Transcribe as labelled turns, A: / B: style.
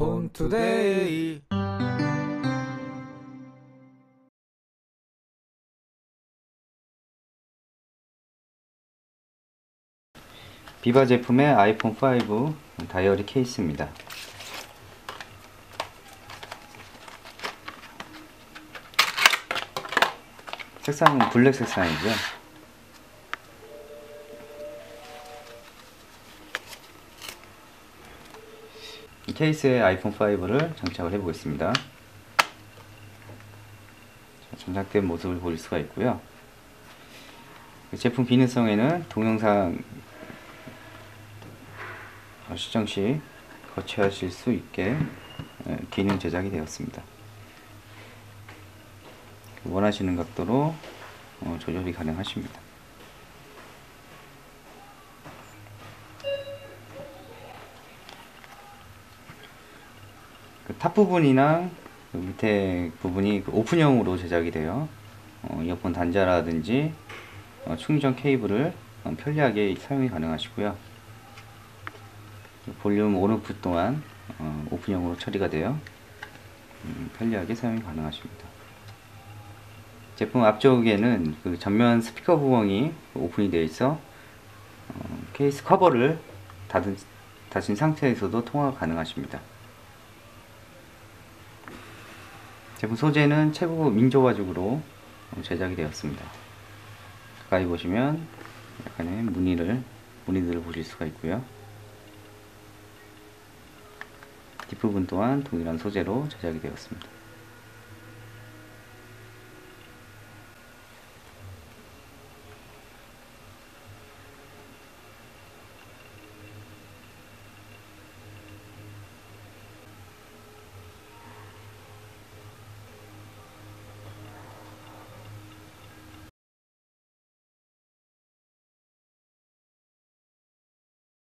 A: 본투데이
B: 비바 제품의 아이폰 5 다이어리 케이스입니다. 색상은 블랙 색상이죠. 이 케이스에 아이폰 5를 장착을 해보겠습니다. 자, 장착된 모습을 볼 수가 있고요. 이 제품 기능성에는 동영상 어, 시청 시 거치하실 수 있게 에, 기능 제작이 되었습니다. 원하시는 각도로 어, 조절이 가능하십니다. 그 탑 부분이나 그 밑에 부분이 그 오픈형으로 제작이 되어 어, 이어폰 단자라든지 어, 충전 케이블을 어, 편리하게 사용이 가능하시고요. 볼륨 온오프 또한 어, 오픈형으로 처리가 되어 음, 편리하게 사용이 가능하십니다. 제품 앞쪽에는 그 전면 스피커 구멍이 오픈이 되어 있어 어, 케이스 커버를 닫은, 닫은 상태에서도 통화가 가능하십니다. 제품 소재는 최고 민조 가죽으로 어, 제작이 되었습니다. 가까이 보시면 약간의 무늬를 무늬들을 보실 수가 있고요. 뒷부분 또한 동일한 소재로 제작이 되었습니다.